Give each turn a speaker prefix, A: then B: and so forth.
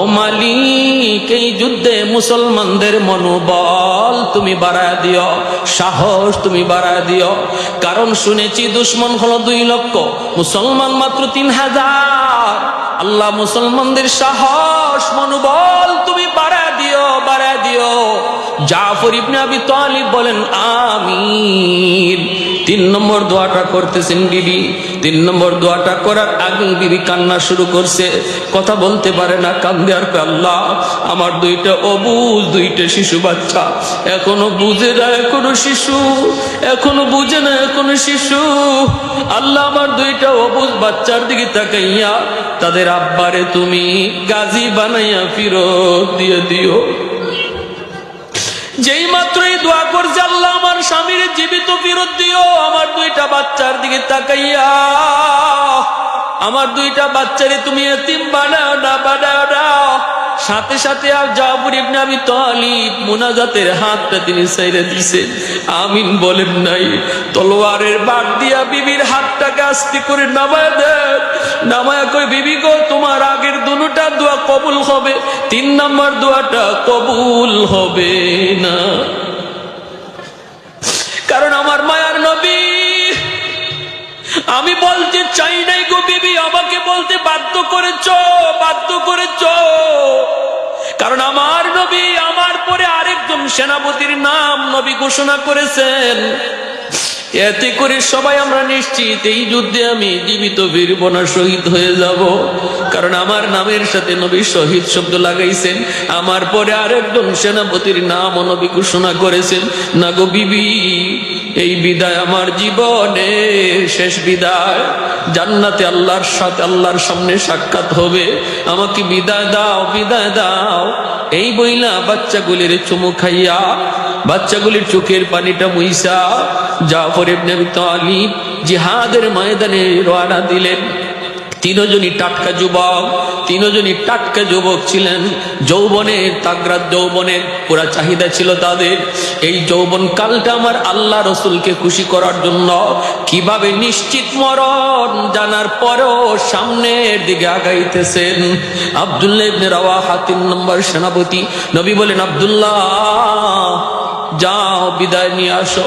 A: ও মালিক, এই যুদ্ধে মুসলমানদের মনোবল তুমি বাড়া দিও, সাহস তুমি বাড়া দিও। কারণ শুনেছি দুশ্মন হলো দুই লক্ষ, মুসলমান মাত্র তিন হাজার। আল্লাহ মুসলমানদের সাহস, মনোবল তুমি বাড়া দিও, বাড়ায় দিও। জাফর ইবনে আবি তালিব বলেন, আমিন। তিন নম্বর দোয়াটা করতেছেন বিবি। তিন নম্বর দোয়াটা করার আগে বিবি কান্না শুরু করছে। কথা বলতে পারে না, কান্দে আর আল্লাহ, আমার দুইটা অবুজ, দুইটা শিশু বাচ্চা। এখনও বুঝে না এখনও শিশু, এখনও বুঝে না এখনও শিশু। আল্লাহ আমার দুইটা অবুজ বাচ্চার দিকে তাকাইয়া, তাদের আব্বারে তুমি গাজী বানাইয়া ফিরত দিয়ে দিও। যেই মাত্রই দোয়া করছে, আল্লাহ আমার স্বামীর জীবিত ফিরত দিও আমার দুইটা বাচ্চার দিকে তাকাইয়া, আমার দুইটা বাচ্চারে তুমি এতিম বানাও না বানাও না। সাথে সাথে আর জাফর ইবনে আবি তালিব মুনাজাতের হাতটা তিনি সাইরে দিছেন আমিন বলেন নাই, তলোয়ারের বাট দিয়া বিবির হাতটাকে আস্তে করে নামায় দেন। নামায় কই বিবি গো, তোমার দুটা দোয়া কবুল হবে, তিন নম্বর দোয়াটা কবুল হবে না। কারণ আমার মায়ার নবী, আমি বলতে চাই নাই গো বিবি, আমাকে বলতে বাধ্য করেছ বাধ্য করেছ। কারণ আমার নবী, আমার পরে আরেকজন সেনাপতির নাম নবী ঘোষণা করেছেন। এতে করে সবাই আমরা নিশ্চিত, এই যুদ্ধে আমি জীবিত বীরব না শহীদ হয়ে যাব। কারণ আমার নামের সাথে নবী শহীদ শব্দ লাগাইছেন। আমার পরে আরেকজন সেনাপতির নাম নবী ঘোষণা করেছেন। না গো বিবি, এই বিদায় আমার জীবনে শেষ বিদায়। জান্নাতে আল্লাহর সাথে আল্লাহর সামনে সাক্ষাৎ হবে। আমাকে বিদায় দাও বিদায় দাও। এই বইলা বাচ্চাগুলির চুমু খাইয়া, বাচ্চাগুলির চোখের পানিটা মুইসা। জাফর ইবনে আবি তালিব জিহাদের ময়দানে রওনা দিলেন। তিনজনই টাটকা যুবক, তিনজনই টাটকা যুবক ছিলেন। যৌবনের তাগরাত, যৌবনের পুরা চাহিদা ছিল তাদের। এই যৌবন কালটা আমার আল্লাহ রসুলকে খুশি করার জন্য। কীভাবে নিশ্চিত মরণ জানার পরেও সামনের দিকে আগাইতেছেন। আবদুল্লাহ রাওয়াহা নম্বর সেনাপতি। নবী বলেন, আব্দুল্লাহ, যাও, বিদায় নিয়ে আসো।